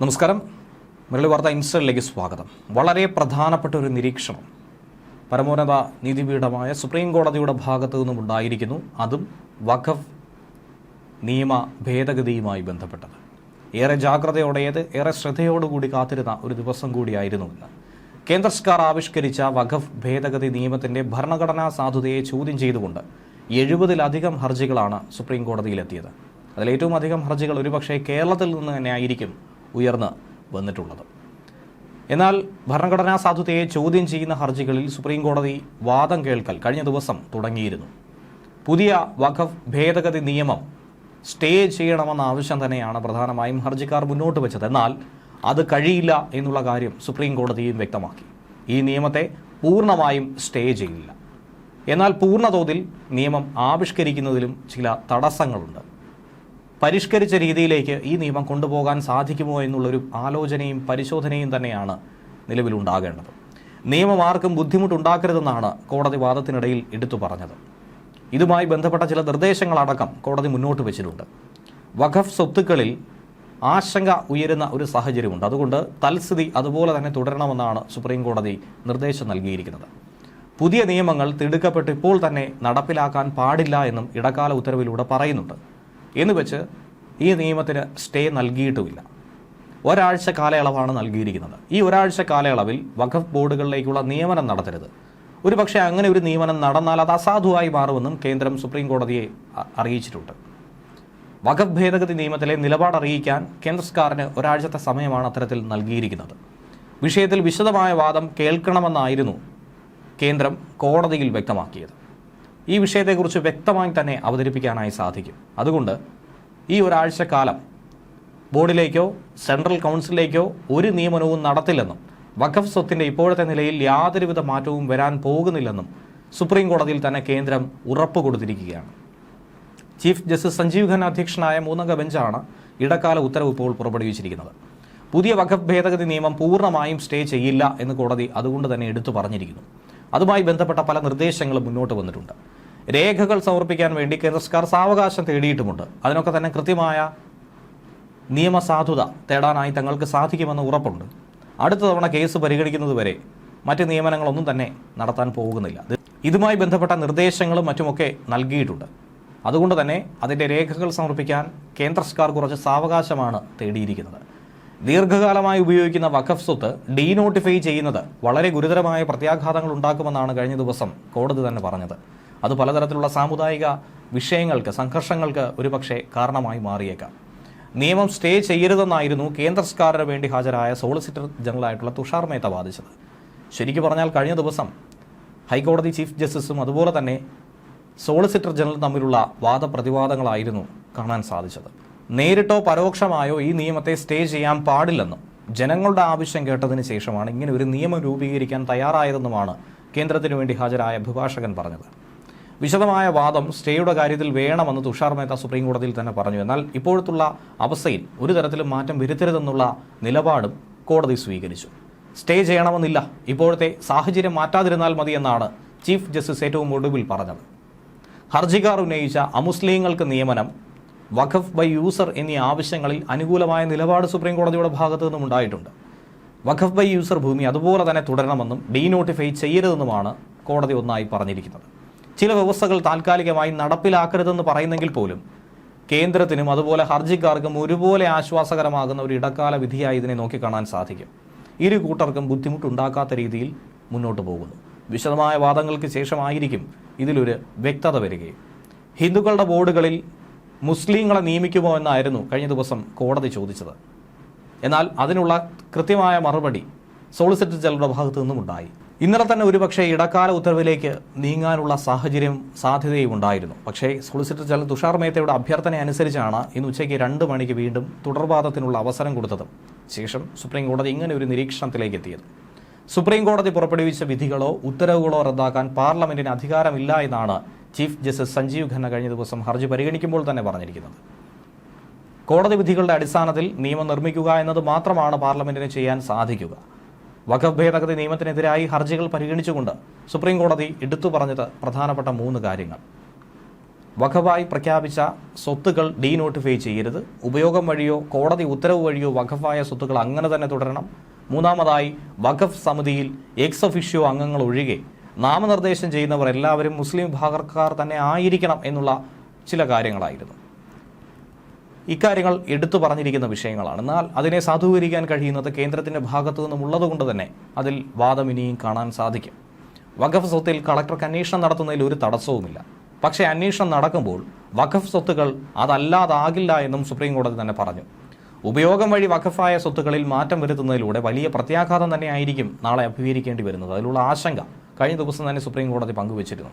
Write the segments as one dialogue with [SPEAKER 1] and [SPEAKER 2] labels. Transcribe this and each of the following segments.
[SPEAKER 1] നമസ്കാരം. മുരളി വാർത്ത ഇൻസ്റ്റലിലേക്ക് സ്വാഗതം. വളരെ പ്രധാനപ്പെട്ട ഒരു നിരീക്ഷണം. പരമോന്നത നീതിപീഠമായ സുപ്രീം കോടതിയുടെ ഭാഗത്തു നിന്നും ഉണ്ടായിരിക്കുന്നു. അതും വഖഫ് നിയമ ഭേദഗതിയുമായി ബന്ധപ്പെട്ടത്. ഏറെ ജാഗ്രതയോടെയത് ഏറെ ശ്രദ്ധയോടുകൂടി കാത്തിരുന്ന ഒരു ദിവസം കൂടിയായിരുന്നു ഇന്ന്. കേന്ദ്ര സർക്കാർ ആവിഷ്കരിച്ച വഖഫ് ഭേദഗതി നിയമത്തിന്റെ ഭരണഘടനാ സാധുതയെ ചോദ്യം ചെയ്തുകൊണ്ട് എഴുപതിലധികം ഹർജികളാണ് സുപ്രീം കോടതിയിലെത്തിയത്. അതിലേറ്റവും അധികം ഹർജികൾ ഒരുപക്ഷെ കേരളത്തിൽ നിന്ന് തന്നെ ആയിരിക്കും ഉയർന്ന് വന്നിട്ടുള്ളത്. എന്നാൽ ഭരണഘടനാ സാധുതയെ ചോദ്യം ചെയ്യുന്ന ഹർജികളിൽ സുപ്രീം കോടതി വാദം കേൾക്കൽ കഴിഞ്ഞ ദിവസം തുടങ്ങിയിരുന്നു. പുതിയ വഖഫ് ഭേദഗതി നിയമം സ്റ്റേ ചെയ്യണമെന്ന ആവശ്യം തന്നെയാണ് പ്രധാനമായും ഹർജിക്കാർ മുന്നോട്ട് വെച്ചത്. എന്നാൽ അത് കഴിയില്ല എന്നുള്ള കാര്യം സുപ്രീം കോടതിയും വ്യക്തമാക്കി. ഈ നിയമത്തെ പൂർണമായും സ്റ്റേ ചെയ്യില്ല. എന്നാൽ പൂർണതോതിൽ നിയമം ആവിഷ്കരിക്കുന്നതിലും ചില തടസ്സങ്ങളുണ്ട്. പരിഷ്കരിച്ച രീതിയിലേക്ക് ഈ നിയമം കൊണ്ടുപോകാൻ സാധിക്കുമോ എന്നുള്ളൊരു ആലോചനയും പരിശോധനയും തന്നെയാണ് നിലവിലുണ്ടാകേണ്ടത്. നിയമം ആർക്കും ബുദ്ധിമുട്ടുണ്ടാക്കരുതെന്നാണ് കോടതി വാദത്തിനിടയിൽ എടുത്തു പറഞ്ഞത്. ഇതുമായി ബന്ധപ്പെട്ട ചില നിർദ്ദേശങ്ങളടക്കം കോടതി മുന്നോട്ട് വെച്ചിട്ടുണ്ട്. വഖഫ് സ്വത്തുക്കളിൽ ആശങ്ക ഉയരുന്ന ഒരു സാഹചര്യമുണ്ട്. അതുകൊണ്ട് തൽസ്ഥിതി അതുപോലെ തന്നെ തുടരണമെന്നാണ് സുപ്രീം കോടതി നിർദ്ദേശം നൽകിയിരിക്കുന്നത്. പുതിയ നിയമങ്ങൾ തിടുക്കപ്പെട്ട് ഇപ്പോൾ തന്നെ നടപ്പിലാക്കാൻ പാടില്ല എന്നും ഇടക്കാല ഉത്തരവിലൂടെ പറയുന്നുണ്ട്. എന്ന് വെച്ച് ഈ നിയമത്തിന് സ്റ്റേ നൽകിയിട്ടുമില്ല. ഒരാഴ്ച കാലയളവാണ് നൽകിയിരിക്കുന്നത്. ഈ ഒരാഴ്ച കാലയളവിൽ വഖഫ് ബോർഡുകളിലേക്കുള്ള നിയമനം നടത്തരുത്. ഒരു പക്ഷേ അങ്ങനെ ഒരു നിയമനം നടന്നാൽ അത് അസാധുവായി മാറുമെന്നും കേന്ദ്രം സുപ്രീം കോടതിയെ അറിയിച്ചിട്ടുണ്ട്. വഖഫ് ഭേദഗതി നിയമത്തിലെ നിലപാട് അറിയിക്കാൻ കേന്ദ്ര സർക്കാരിന് ഒരാഴ്ചത്തെ സമയമാണ് അത്തരത്തിൽ നൽകിയിരിക്കുന്നത്. വിഷയത്തിൽ വിശദമായ വാദം കേൾക്കണമെന്നായിരുന്നു കേന്ദ്രം കോടതിയിൽ വ്യക്തമാക്കിയത്. ഈ വിഷയത്തെക്കുറിച്ച് വ്യക്തമായി തന്നെ അവതരിപ്പിക്കാനായി സാധിക്കും. അതുകൊണ്ട് ഈ ഒരാഴ്ച കാലം ബോർഡിലേക്കോ സെൻട്രൽ കൗൺസിലേക്കോ ഒരു നിയമനവും നടത്തില്ലെന്നും വഖഫ് സ്വത്തിന്റെ ഇപ്പോഴത്തെ നിലയിൽ യാതൊരുവിധ മാറ്റവും വരാൻ പോകുന്നില്ലെന്നും സുപ്രീം കോടതിയിൽ തന്നെ കേന്ദ്രം ഉറപ്പ് കൊടുത്തിരിക്കുകയാണ്. ചീഫ് ജസ്റ്റിസ് സഞ്ജീവ് ഖന്ന അധ്യക്ഷനായ മൂന്നംഗ ബെഞ്ചാണ് ഇടക്കാല ഉത്തരവ് ഇപ്പോൾ പുറപ്പെടുവിച്ചിരിക്കുന്നത്. പുതിയ വഖഫ് ഭേദഗതി നിയമം പൂർണമായും സ്റ്റേ ചെയ്യില്ല എന്ന് കോടതി അതുകൊണ്ട് തന്നെ എടുത്തു പറഞ്ഞിരിക്കുന്നു. അതുമായി ബന്ധപ്പെട്ട പല നിർദ്ദേശങ്ങളും മുന്നോട്ട് വന്നിട്ടുണ്ട്. രേഖകൾ സമർപ്പിക്കാൻ വേണ്ടി കേന്ദ്ര സർക്കാർ സാവകാശം തേടിയിട്ടുമുണ്ട്. അതിനൊക്കെ തന്നെ കൃത്യമായ നിയമസാധുത തേടാനായി തങ്ങൾക്ക് സാധിക്കുമെന്ന് ഉറപ്പുണ്ട്. അടുത്ത തവണ കേസ് പരിഗണിക്കുന്നത് വരെ മറ്റ് നിയമനങ്ങളൊന്നും തന്നെ നടത്താൻ പോകുന്നില്ല. ഇതുമായി ബന്ധപ്പെട്ട നിർദ്ദേശങ്ങളും മറ്റുമൊക്കെ നൽകിയിട്ടുണ്ട്. അതുകൊണ്ട് തന്നെ അതിന്റെ രേഖകൾ സമർപ്പിക്കാൻ കേന്ദ്ര സർക്കാർ കുറച്ച് സാവകാശമാണ് തേടിയിരിക്കുന്നത്. ദീർഘകാലമായി ഉപയോഗിക്കുന്ന വഖഫ് സ്വത്ത് ഡീനോട്ടിഫൈ ചെയ്യുന്നത് വളരെ ഗുരുതരമായ പ്രത്യാഘാതങ്ങൾ ഉണ്ടാക്കുമെന്നാണ് കഴിഞ്ഞ ദിവസം കോടതി തന്നെ പറഞ്ഞത്. അത് പലതരത്തിലുള്ള സാമുദായിക വിഷയങ്ങൾക്ക് സംഘർഷങ്ങൾക്ക് ഒരുപക്ഷെ കാരണമായി മാറിയേക്കാം. നിയമം സ്റ്റേ ചെയ്യരുതെന്നായിരുന്നു കേന്ദ്ര സർക്കാരിന് വേണ്ടി ഹാജരായ സോളിസിറ്റർ ജനറലായിട്ടുള്ള തുഷാർ മേത്ത വാദിച്ചത്. ശരിക്കു പറഞ്ഞാൽ കഴിഞ്ഞ ദിവസം ഹൈക്കോടതി ചീഫ് ജസ്റ്റിസും അതുപോലെ തന്നെ സോളിസിറ്റർ ജനറൽ തമ്മിലുള്ള വാദപ്രതിവാദങ്ങളായിരുന്നു കാണാൻ സാധിച്ചത്. നേരിട്ടോ പരോക്ഷമായോ ഈ നിയമത്തെ സ്റ്റേ ചെയ്യാൻ പാടില്ലെന്നും ജനങ്ങളുടെ ആവശ്യം കേട്ടതിന് ശേഷമാണ് ഇങ്ങനെ ഒരു നിയമം രൂപീകരിക്കാൻ തയ്യാറായതെന്നുമാണ് കേന്ദ്രത്തിനു വേണ്ടി ഹാജരായ അഭിഭാഷകൻ പറഞ്ഞത്. വിശദമായ വാദം സ്റ്റേയുടെ കാര്യത്തിൽ വേണമെന്ന് തുഷാർ മേത്ത സുപ്രീം കോടതിയിൽ തന്നെ പറഞ്ഞു. എന്നാൽ ഇപ്പോഴത്തുള്ള അവസ്ഥയിൽ ഒരു തരത്തിലും മാറ്റം വരുത്തരുതെന്നുള്ള നിലപാടും കോടതി സ്വീകരിച്ചു. സ്റ്റേ ചെയ്യണമെന്നില്ല. ഇപ്പോഴത്തെ സാഹചര്യം മാറ്റാതിരുന്നാൽ മതി എന്നാണ് ചീഫ് ജസ്റ്റിസ് ഏറ്റവും ഒടുവിൽ പറഞ്ഞത്. ഹർജിക്കാർ ഉന്നയിച്ച അമുസ്ലിങ്ങൾക്ക് നിയമനം വഖഫ് ബൈ യൂസർ എന്നീ ആവശ്യങ്ങളിൽ അനുകൂലമായ നിലപാട് സുപ്രീം കോടതിയുടെ ഭാഗത്തു നിന്നും ഉണ്ടായിട്ടുണ്ട്. വഖഫ് ബൈ യൂസർ ഭൂമി അതുപോലെ തന്നെ തുടരണമെന്നും ഡീനോട്ടിഫൈ ചെയ്യരുതെന്നുമാണ് കോടതി ഒന്നായി പറഞ്ഞിരിക്കുന്നത്. ചില വ്യവസ്ഥകൾ താൽക്കാലികമായി നടപ്പിലാക്കരുതെന്ന് പറയുന്നെങ്കിൽ പോലും കേന്ദ്രത്തിനും അതുപോലെ ഹർജിക്കാർക്കും ഒരുപോലെ ആശ്വാസകരമാകുന്ന ഒരു ഇടക്കാല വിധിയായി ഇതിനെ നോക്കിക്കാണാൻ സാധിക്കും. ഇരു കൂട്ടർക്കും ബുദ്ധിമുട്ടുണ്ടാക്കാത്ത രീതിയിൽ മുന്നോട്ട് പോകുന്നു. വിശദമായ വാദങ്ങൾക്ക് ശേഷമായിരിക്കും ഇതിലൊരു വ്യക്തത വരികയും. ഹിന്ദുക്കളുടെ ബോർഡുകളിൽ മുസ്ലിങ്ങളെ നിയമിക്കുമോ എന്നായിരുന്നു കഴിഞ്ഞ ദിവസം കോടതി ചോദിച്ചത്. എന്നാൽ അതിനുള്ള കൃത്യമായ മറുപടി സോളിസിറ്റർ ജനറലുടെ ഭാഗത്തു നിന്നും ഉണ്ടായി ഇന്നലെ തന്നെ ഒരുപക്ഷെ ഇടക്കാല ഉത്തരവിലേക്ക് നീങ്ങാനുള്ള സാഹചര്യം സാധ്യതയും ഉണ്ടായിരുന്നു. പക്ഷേ സോളിസിറ്റർ ജനറൽ തുഷാർ മേത്തയുടെ അഭ്യർത്ഥന അനുസരിച്ചാണ് ഇന്ന് ഉച്ചയ്ക്ക് രണ്ട് മണിക്ക് വീണ്ടും തുടർവാദത്തിനുള്ള അവസരം കൊടുത്തത്. ശേഷം സുപ്രീം കോടതി ഇങ്ങനെ ഒരു നിരീക്ഷണത്തിലേക്ക് എത്തിയത്. സുപ്രീം കോടതി പുറപ്പെടുവിച്ച വിധികളോ ഉത്തരവുകളോ റദ്ദാക്കാൻ പാർലമെന്റിന് അധികാരമില്ല എന്നാണ് ചീഫ് ജസ്റ്റിസ് സഞ്ജീവ് ഖന്ന കഴിഞ്ഞ ദിവസം ഹർജി പരിഗണിക്കുമ്പോൾ തന്നെ പറഞ്ഞിരിക്കുന്നത്. കോടതി വിധികളുടെ അടിസ്ഥാനത്തിൽ നിയമം നിർമ്മിക്കുക എന്നത് മാത്രമാണ് പാർലമെന്റിന് ചെയ്യാൻ സാധിക്കുക. വഖഫ് ഭേദഗതി നിയമത്തിനെതിരായി ഹർജികൾ പരിഗണിച്ചുകൊണ്ട് സുപ്രീം കോടതി എടുത്തു പറഞ്ഞത് പ്രധാനപ്പെട്ട മൂന്ന് കാര്യങ്ങൾ. വഖഫായി പ്രഖ്യാപിച്ച സ്വത്തുകൾ ഡീനോട്ടിഫൈ ചെയ്യരുത്. ഉപയോഗം വഴിയോ കോടതി ഉത്തരവ് വഴിയോ വഖഫായ സ്വത്തുക്കൾ അങ്ങനെ തന്നെ തുടരണം. മൂന്നാമതായി വഖഫ് സമിതിയിൽ എക്സ് ഒഫീഷ്യോ അംഗങ്ങൾ ഒഴികെ നാമനിർദ്ദേശം ചെയ്യുന്നവർ എല്ലാവരും മുസ്ലിം വിഭാഗക്കാർ തന്നെ ആയിരിക്കണം എന്നുള്ള ചില കാര്യങ്ങളായിരുന്നു. ഇക്കാര്യങ്ങൾ എടുത്തു പറഞ്ഞിരിക്കുന്ന വിഷയങ്ങളാണ്. എന്നാൽ അതിനെ സാധൂകരിക്കാൻ കഴിയുന്നത് കേന്ദ്രത്തിന്റെ ഭാഗത്തു നിന്നും ഉള്ളതുകൊണ്ട് തന്നെ അതിൽ വാദം ഇനിയും കാണാൻ സാധിക്കും. വഖഫ് സ്വത്തിൽ കളക്ടർക്ക് അന്വേഷണം നടത്തുന്നതിൽ ഒരു തടസ്സവുമില്ല. പക്ഷേ അന്വേഷണം നടക്കുമ്പോൾ വഖഫ് സ്വത്തുകൾ അതല്ലാതാകില്ല എന്നും സുപ്രീം കോടതി തന്നെ പറഞ്ഞു. ഉപയോഗം വഴി വഖഫായ സ്വത്തുക്കളിൽ മാറ്റം വരുത്തുന്നതിലൂടെ വലിയ പ്രത്യാഘാതം തന്നെയായിരിക്കും നാളെ അഭിമുഖീകരിക്കേണ്ടി വരുന്നത്. അതിലുള്ള ആശങ്ക കഴിഞ്ഞ ദിവസം തന്നെ സുപ്രീം കോടതി പങ്കുവച്ചിരുന്നു.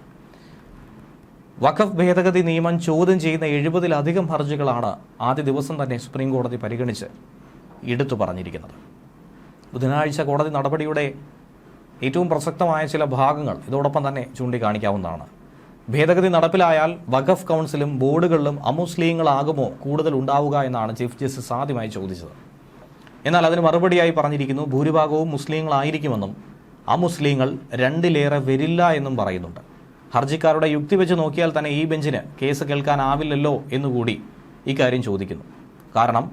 [SPEAKER 1] വഖഫ് ഭേദഗതി നിയമം ചോദ്യം ചെയ്യുന്ന എഴുപതിലധികം ഹർജികളാണ് ആദ്യ ദിവസം തന്നെ സുപ്രീം കോടതി പരിഗണിച്ച് എടുത്തു പറഞ്ഞിരിക്കുന്നത്. ബുധനാഴ്ച കോടതി നടപടിയുടെ ഏറ്റവും പ്രസക്തമായ ചില ഭാഗങ്ങൾ ഇതോടൊപ്പം തന്നെ ചൂണ്ടിക്കാണിക്കാവുന്നതാണ്. ഭേദഗതി നടപ്പിലായാൽ വഖഫ് കൗൺസിലും ബോർഡുകളിലും അമുസ്ലിങ്ങളാകുമോ കൂടുതൽ ഉണ്ടാവുക എന്നാണ് ചീഫ് ജസ്റ്റിസ് ആദ്യമായി ചോദിച്ചത്. എന്നാൽ അതിന് മറുപടിയായി പറഞ്ഞിരിക്കുന്നു ഭൂരിഭാഗവും മുസ്ലിങ്ങളായിരിക്കുമെന്നും അമുസ്ലിങ്ങൾ രണ്ടിലേറെ വരില്ല എന്നും പറയുന്നുണ്ട്. ഹർജിക്കാരുടെ യുക്തി വെച്ച് നോക്കിയാൽ തന്നെ ഈ ബെഞ്ചിന് കേസ് കേൾക്കാനാവില്ലല്ലോ എന്നുകൂടി ഇക്കാര്യം ചോദിക്കുന്നു. കാരണം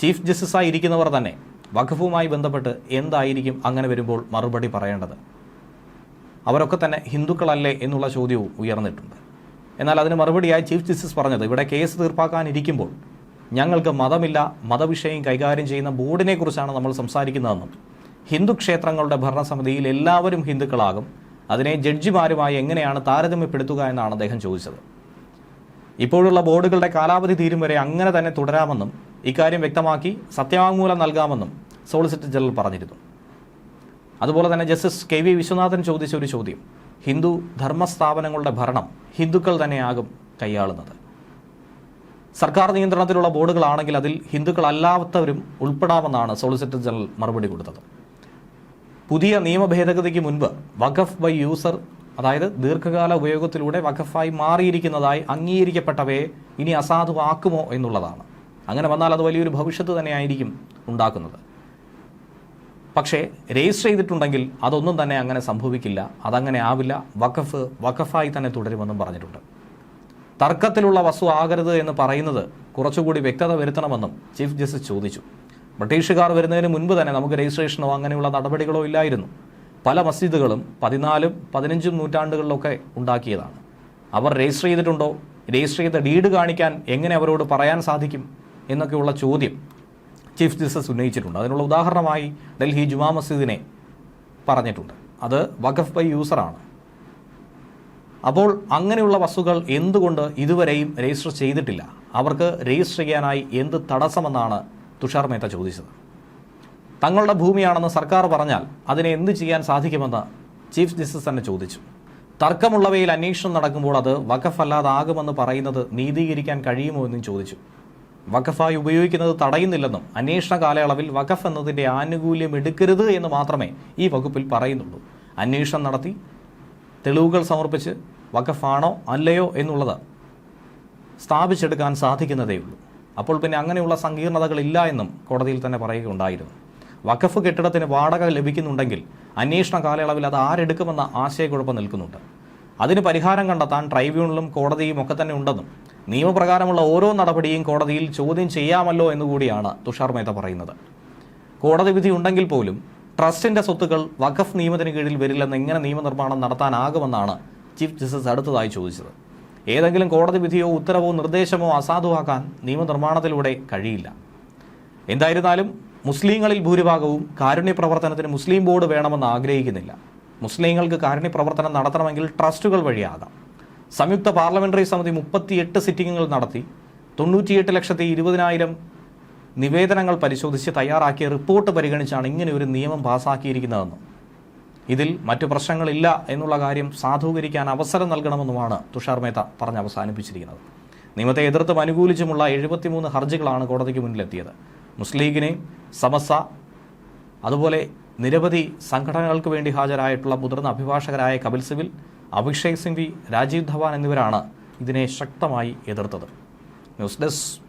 [SPEAKER 1] ചീഫ് ജസ്റ്റിസായി ഇരിക്കുന്നവർ തന്നെ വഖഫുമായി ബന്ധപ്പെട്ട് എന്തായിരിക്കും അങ്ങനെ വരുമ്പോൾ മറുപടി പറയേണ്ടത്? അവരൊക്കെ തന്നെ ഹിന്ദുക്കളല്ലേ എന്നുള്ള ചോദ്യവും ഉയർന്നിട്ടുണ്ട്. എന്നാൽ അതിന് മറുപടിയായി ചീഫ് ജസ്റ്റിസ് പറഞ്ഞത് ഇവിടെ കേസ് തീർപ്പാക്കാനിരിക്കുമ്പോൾ ഞങ്ങൾക്ക് മതമില്ല മതവിഷയം കൈകാര്യം ചെയ്യുന്ന ബോർഡിനെക്കുറിച്ചാണ് നമ്മൾ സംസാരിക്കുന്നതെന്നും ഹിന്ദു ക്ഷേത്രങ്ങളുടെ ഭരണസമിതിയിൽ എല്ലാവരും ഹിന്ദുക്കളാകും അതിനെ ജഡ്ജിമാരുമായി എങ്ങനെയാണ് താരതമ്യപ്പെടുത്തുക എന്നാണ് അദ്ദേഹം ചോദിച്ചത്. ഇപ്പോഴുള്ള ബോർഡുകളുടെ കാലാവധി തീരും വരെ അങ്ങനെ തന്നെ തുടരാമെന്നും ഇക്കാര്യം വ്യക്തമാക്കി സത്യവാങ്മൂലം നൽകാമെന്നും സോളിസിറ്റർ ജനറൽ പറഞ്ഞിരുന്നു. അതുപോലെ തന്നെ ജസ്റ്റിസ് കെ വി വിശ്വനാഥൻ ചോദിച്ച ഒരു ചോദ്യം ഹിന്ദു ധർമ്മസ്ഥാപനങ്ങളുടെ ഭരണം ഹിന്ദുക്കൾ തന്നെയാകും കൈയാളുന്നത്. സർക്കാർ നിയന്ത്രണത്തിലുള്ള ബോർഡുകളാണെങ്കിൽ അതിൽ ഹിന്ദുക്കളല്ലാത്തവരും ഉൾപ്പെടാമെന്നാണ് സോളിസിറ്റർ ജനറൽ മറുപടി കൊടുത്തത്. പുതിയ നിയമ ഭേദഗതിക്ക് മുൻപ് വഖഫ് ബൈ യൂസർ അതായത് ദീർഘകാല ഉപയോഗത്തിലൂടെ വഖഫായി മാറിയിരിക്കുന്നതായി അംഗീകരിക്കപ്പെട്ടവയെ ഇനി അസാധുവാക്കുമോ എന്നുള്ളതാണ്. അങ്ങനെ വന്നാൽ അത് വലിയൊരു ഭവിഷ്യത്ത് തന്നെയായിരിക്കും ഉണ്ടാക്കുന്നത്. പക്ഷേ രജിസ്റ്റർ ചെയ്തിട്ടുണ്ടെങ്കിൽ അതൊന്നും തന്നെ അങ്ങനെ സംഭവിക്കില്ല. അതങ്ങനെ ആവില്ല. വഖഫ് വഖഫായി തന്നെ തുടരുമെന്നും പറഞ്ഞിട്ടുണ്ട്. തർക്കത്തിലുള്ള വസ്തു ആകരുത് എന്ന് പറയുന്നത് കുറച്ചുകൂടി വ്യക്തത വരുത്തണമെന്നും ചീഫ് ജസ്റ്റിസ് ചോദിച്ചു. ബ്രിട്ടീഷുകാർ വരുന്നതിന് മുൻപ് തന്നെ നമുക്ക് രജിസ്ട്രേഷനോ അങ്ങനെയുള്ള നടപടികളോ ഇല്ലായിരുന്നു. പല മസ്ജിദുകളും പതിനാലും പതിനഞ്ചും നൂറ്റാണ്ടുകളിലൊക്കെ ഉണ്ടാക്കിയതാണ്. അവർ രജിസ്റ്റർ ചെയ്തിട്ടുണ്ടോ? രജിസ്റ്റർ ചെയ്ത ഡീഡ് കാണിക്കാൻ എങ്ങനെ അവരോട് പറയാൻ സാധിക്കും എന്നൊക്കെയുള്ള ചോദ്യം ചീഫ് ജസ്റ്റിസ് ഉന്നയിച്ചിട്ടുണ്ട്. അതിനുള്ള ഉദാഹരണമായി ഡൽഹി ജുമാ മസ്ജിദിനെ പറഞ്ഞിട്ടുണ്ട്. അത് വഖഫ് ബൈ യൂസറാണ്. അപ്പോൾ അങ്ങനെയുള്ള വസ്തുക്കൾ എന്തുകൊണ്ട് ഇതുവരെയും രജിസ്റ്റർ ചെയ്തിട്ടില്ല? അവർക്ക് രജിസ്റ്റർ ചെയ്യാനായി എന്ത് തടസ്സമെന്നാണ് തുഷാർ മേത്ത ചോദിച്ചത്. തങ്ങളുടെ ഭൂമിയാണെന്ന് സർക്കാർ പറഞ്ഞാൽ അതിനെ എന്ത് ചെയ്യാൻ സാധിക്കുമെന്ന് ചീഫ് ജസ്റ്റിസ് തന്നെ ചോദിച്ചു. തർക്കമുള്ളവയിൽ അന്വേഷണം നടക്കുമ്പോൾ അത് വഖഫ് അല്ലാതാകുമെന്ന് പറയുന്നത് നീതീകരിക്കാൻ കഴിയുമോ എന്നും ചോദിച്ചു. വഖഫായി ഉപയോഗിക്കുന്നത് തടയുന്നില്ലെന്നും അന്വേഷണ കാലയളവിൽ വഖഫ് എന്നതിന്റെ ആനുകൂല്യം എടുക്കരുത് എന്ന് മാത്രമേ ഈ വകുപ്പിൽ പറയുന്നുള്ളൂ. അന്വേഷണം നടത്തി തെളിവുകൾ സമർപ്പിച്ച് വഖഫാണോ അല്ലയോ എന്നുള്ളത് സ്ഥാപിച്ചെടുക്കാൻ സാധിക്കുന്നതേയുള്ളൂ. അപ്പോൾ പിന്നെ അങ്ങനെയുള്ള സങ്കീർണതകളില്ല എന്നും കോടതിയിൽ തന്നെ പറയുകയുണ്ടായിരുന്നു. വഖഫ് കെട്ടിടത്തിന് വാടക ലഭിക്കുന്നുണ്ടെങ്കിൽ അന്വേഷണ കാലയളവിൽ അത് ആരെടുക്കുമെന്ന ആശയക്കുഴപ്പം നിൽക്കുന്നുണ്ട്. അതിന് പരിഹാരം കണ്ടെത്താൻ ട്രൈബ്യൂണലും കോടതിയും ഒക്കെ തന്നെ ഉണ്ടെന്നും നിയമപ്രകാരമുള്ള ഓരോ നടപടിയും കോടതിയിൽ ചോദ്യം ചെയ്യാമല്ലോ എന്നുകൂടിയാണ് തുഷാർ മേത്ത പറയുന്നത്. കോടതി വിധി ഉണ്ടെങ്കിൽ പോലും ട്രസ്റ്റിന്റെ സ്വത്തുക്കൾ വഖഫ് നിയമത്തിന് കീഴിൽ വരില്ലെന്ന് എങ്ങനെ നിയമനിർമ്മാണം നടത്താനാകുമെന്നാണ് ചീഫ് ജസ്റ്റിസ് അടുത്തതായി ചോദിച്ചത്. ഏതെങ്കിലും കോടതി വിധിയോ ഉത്തരവോ നിർദ്ദേശമോ അസാധുവാക്കാൻ നിയമനിർമ്മാണത്തിലൂടെ കഴിയില്ല. എന്തായിരുന്നാലും മുസ്ലിങ്ങളിൽ ഭൂരിഭാഗവും കാരുണ്യ പ്രവർത്തനത്തിന് മുസ്ലിം ബോർഡ് വേണമെന്ന് ആഗ്രഹിക്കുന്നില്ല. മുസ്ലിങ്ങൾക്ക് കാരുണ്യ പ്രവർത്തനം നടത്തണമെങ്കിൽ ട്രസ്റ്റുകൾ വഴിയാകാം. സംയുക്ത പാർലമെന്ററി സമിതി മുപ്പത്തിയെട്ട് സിറ്റിംഗുകൾ നടത്തി തൊണ്ണൂറ്റിയെട്ട് ലക്ഷത്തി ഇരുപതിനായിരം നിവേദനങ്ങൾ പരിശോധിച്ച് തയ്യാറാക്കിയ റിപ്പോർട്ട് പരിഗണിച്ചാണ് ഇങ്ങനെ ഒരു നിയമം പാസാക്കിയിരിക്കുന്നതെന്നും ഇതിൽ മറ്റു പ്രശ്നങ്ങളില്ല എന്നുള്ള കാര്യം സാധൂകരിക്കാൻ അവസരം നൽകണമെന്നുമാണ് തുഷാർ മേത്ത പറഞ്ഞ് അവസാനിപ്പിച്ചിരിക്കുന്നത്. നിയമത്തെ എതിർത്തും അനുകൂലിച്ചുമുള്ള എഴുപത്തിമൂന്ന് ഹർജികളാണ് കോടതിക്ക് മുന്നിലെത്തിയത്. മുസ്ലിം ലീഗിനെ സമസ അതുപോലെ നിരവധി സംഘടനകൾക്ക് വേണ്ടി ഹാജരായിട്ടുള്ള മുതിർന്ന അഭിഭാഷകരായ കപിൽ സിബിൽ അഭിഷേക് സിംഗ് വി രാജീവ് ധവാൻ എന്നിവരാണ് ഇതിനെ ശക്തമായി എതിർത്തത്. News desk